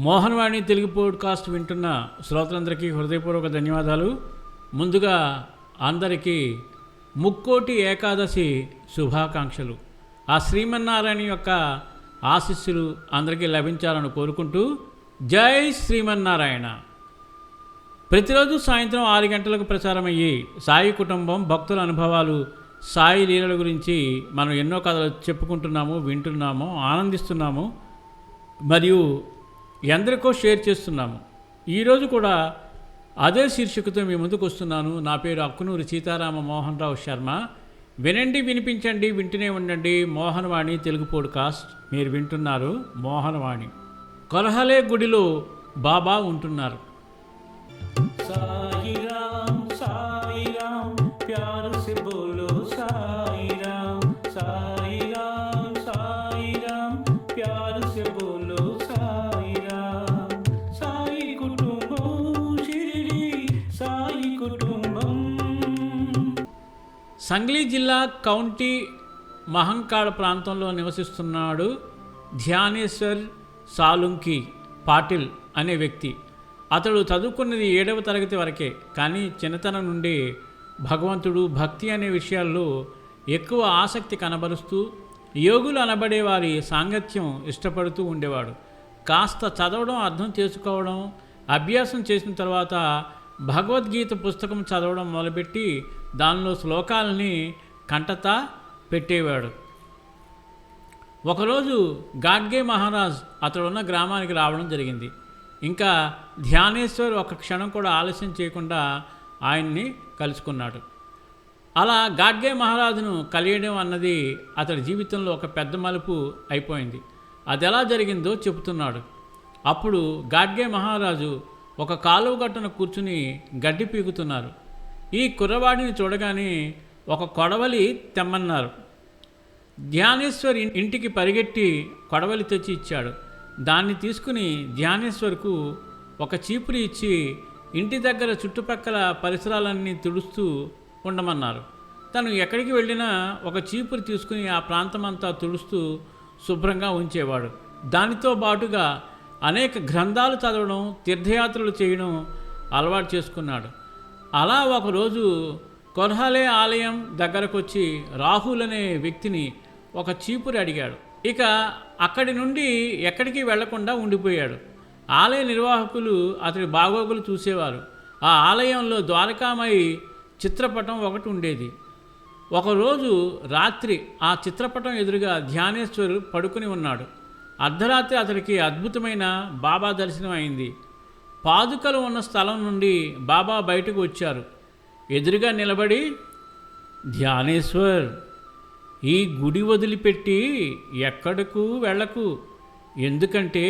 Mohan Vani Telugu podcast వింటున్న శ్రోతలందరికీ హృదయపూర్వక ధన్యవాదాలు. ముందుగా అందరికీ ముక్కోటి ఏకాదశి శుభాకాంక్షలు. ఆ శ్రీమన్నారాయణ యొక్క ఆశీస్సులు అందరికీ లభించాలని కోరుకుంటూ జై శ్రీమన్నారాయణ. ప్రతిరోజు సాయంత్రం ఆరు గంటలకు ప్రసారమయ్యి సాయి కుటుంబం భక్తుల అనుభవాలు సాయి లీలల గురించి మనం ఎన్నో కథలు చెప్పుకుంటున్నాము వింటున్నాము ఆనందిస్తున్నాము. మరియు ఎందరికో షేర్ చేస్తున్నాము. ఈరోజు కూడా అదే శీర్షికతో మీ ముందుకు వస్తున్నాను. నా పేరు అక్కునూరు సీతారామ మోహన్ రావు శర్మ. వినండి వినిపించండి వింటూనే ఉండండి. మోహనవాణి తెలుగు పోడ్కాస్ట్. మీరు వింటున్నారు మోహనవాణి. కొలహలే గుడిలో బాబా ఉంటున్నారు. సాయిరామ్ సాయిరామ్ ప్యారు సే సా సంగ్లీ జిల్లా కౌంటీ మహంకాళ ప్రాంతంలో నివసిస్తున్నాడు ధ్యానేశ్వర్ సాలుంకి పాటిల్ అనే వ్యక్తి. అతడు చదువుకున్నది ఏడవ తరగతి వరకే కానీ చిన్నతనం నుండి భగవంతుడు భక్తి అనే విషయాల్లో ఎక్కువ ఆసక్తి కనబరుస్తూ యోగులు అనబడే వారి సాంగత్యం ఇష్టపడుతూ ఉండేవాడు. కాస్త చదవడం అర్థం చేసుకోవడం అభ్యాసం చేసిన తర్వాత భగవద్గీత పుస్తకం చదవడం మొదలుపెట్టి దానిలో శ్లోకాలని కంటత పెట్టేవాడు. ఒకరోజు గాడ్గే మహారాజ్ అతడున్న గ్రామానికి రావడం జరిగింది. ఇంకా ధ్యానేశ్వర్ ఒక క్షణం కూడా ఆలస్యం చేయకుండా ఆయన్ని కలుసుకున్నాడు. అలా గాడ్గే మహారాజును కలియడం అన్నది అతడి జీవితంలో ఒక పెద్ద మలుపు అయిపోయింది. అది ఎలా జరిగిందో చెబుతున్నాడు. అప్పుడు గాడ్గే మహారాజు ఒక కాలువ గట్టున కూర్చుని గడ్డి పీకుతున్నారు. ఈ కుర్రవాడిని చూడగానే ఒక కొడవలి తెమ్మన్నారు. ధ్యానేశ్వర్ ఇంటికి పరిగెట్టి కొడవలి తెచ్చి ఇచ్చాడు. దాన్ని తీసుకుని ధ్యానేశ్వర్కు ఒక చీపురి ఇచ్చి ఇంటి దగ్గర చుట్టుపక్కల పరిసరాలన్నీ తుడుస్తూ ఉండమన్నారు. తను ఎక్కడికి వెళ్ళినా ఒక చీపురు తీసుకుని ఆ ప్రాంతమంతా తుడుస్తూ శుభ్రంగా ఉంచేవాడు. దానితో పాటుగా అనేక గ్రంథాలు చదవడం తీర్థయాత్రలు చేయడం అలవాటు చేసుకున్నాడు. అలా ఒకరోజు కొర్హలే ఆలయం దగ్గరకు వచ్చి రాహుల్ అనే వ్యక్తిని ఒక చీపురు అడిగాడు. ఇక అక్కడి నుండి ఎక్కడికి వెళ్ళకుండా ఉండిపోయాడు. ఆలయ నిర్వాహకులు అతడి బాగోగులు చూసేవారు. ఆ ఆలయంలో ద్వారకామయి చిత్రపటం ఒకటి ఉండేది. ఒకరోజు రాత్రి ఆ చిత్రపటం ఎదురుగా ధ్యానేశ్వరు పడుకుని ఉన్నాడు. అర్ధరాత్రి అతడికి అద్భుతమైన బాబా దర్శనం అయింది. పాదుకలు ఉన్న స్థలం నుండి బాబా బయటకు వచ్చారు. ఎదురుగా నిలబడి ధ్యానేశ్వర్ ఈ గుడి వదిలిపెట్టి ఎక్కడకు వెళ్ళకు ఎందుకంటే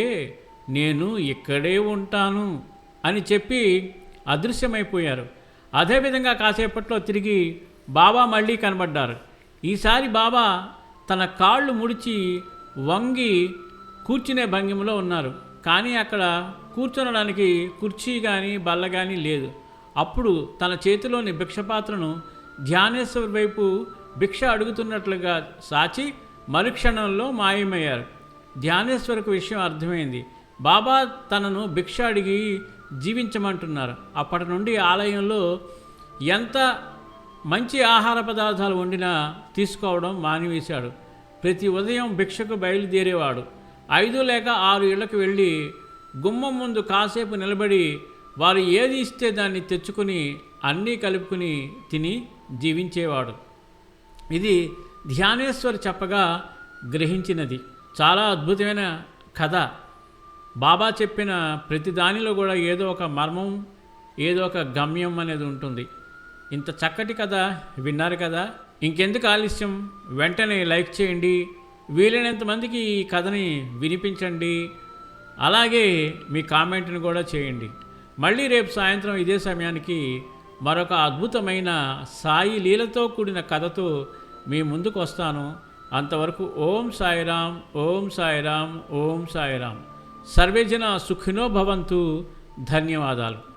నేను ఇక్కడే ఉంటాను అని చెప్పి అదృశ్యమైపోయారు. అదేవిధంగా కాసేపట్లో తిరిగి బాబా మళ్ళీ కనబడ్డారు. ఈసారి బాబా తన కాళ్ళు ముడిచి వంగి కూర్చునే భంగిమలో ఉన్నారు. కానీ అక్కడ కూర్చొనడానికి కుర్చీ కానీ బల్ల కానీ లేదు. అప్పుడు తన చేతిలోని భిక్షపాత్రను ధ్యానేశ్వర్ వైపు భిక్ష అడుగుతున్నట్లుగా సాచి మరుక్షణంలో మాయమయ్యారు. ధ్యానేశ్వరకు విషయం అర్థమైంది. బాబా తనను భిక్ష అడిగి జీవించమంటున్నారు. అప్పటి నుండి ఆలయంలో ఎంత మంచి ఆహార పదార్థాలు వండినా తీసుకోవడం మానివేశాడు. ప్రతి ఉదయం భిక్షకు బయలుదేరేవాడు. ఐదు లేక ఆరు ఇళ్ళకు వెళ్ళి గుమ్మం ముందు కాసేపు నిలబడి వారు ఏది ఇస్తే దాన్ని తెచ్చుకుని అన్నీ కలుపుకుని తిని జీవించేవాడు. ఇది ధ్యానేశ్వర్ చెప్పగా గ్రహించినది. చాలా అద్భుతమైన కథ. బాబా చెప్పిన ప్రతి దానిలో కూడా ఏదో ఒక మర్మం ఏదో ఒక గమ్యం అనేది ఉంటుంది. ఇంత చక్కటి కథ విన్నారు కదా? ఇంకెందుకు ఆలస్యం? వెంటనే లైక్ చేయండి. వీలైనంత మందికి ఈ కథని వినిపించండి. అలాగే మీ కామెంట్ని కూడా చేయండి. మళ్ళీ రేపు సాయంత్రం ఇదే సమయానికి మరొక అద్భుతమైన సాయి లీలతో కూడిన కథతో మీ ముందుకు వస్తాను. అంతవరకు ఓం సాయిరామ్ ఓం సాయిరామ్ ఓం సాయిరామ్ సర్వేజన సుఖినో భవంతు. ధన్యవాదాలు.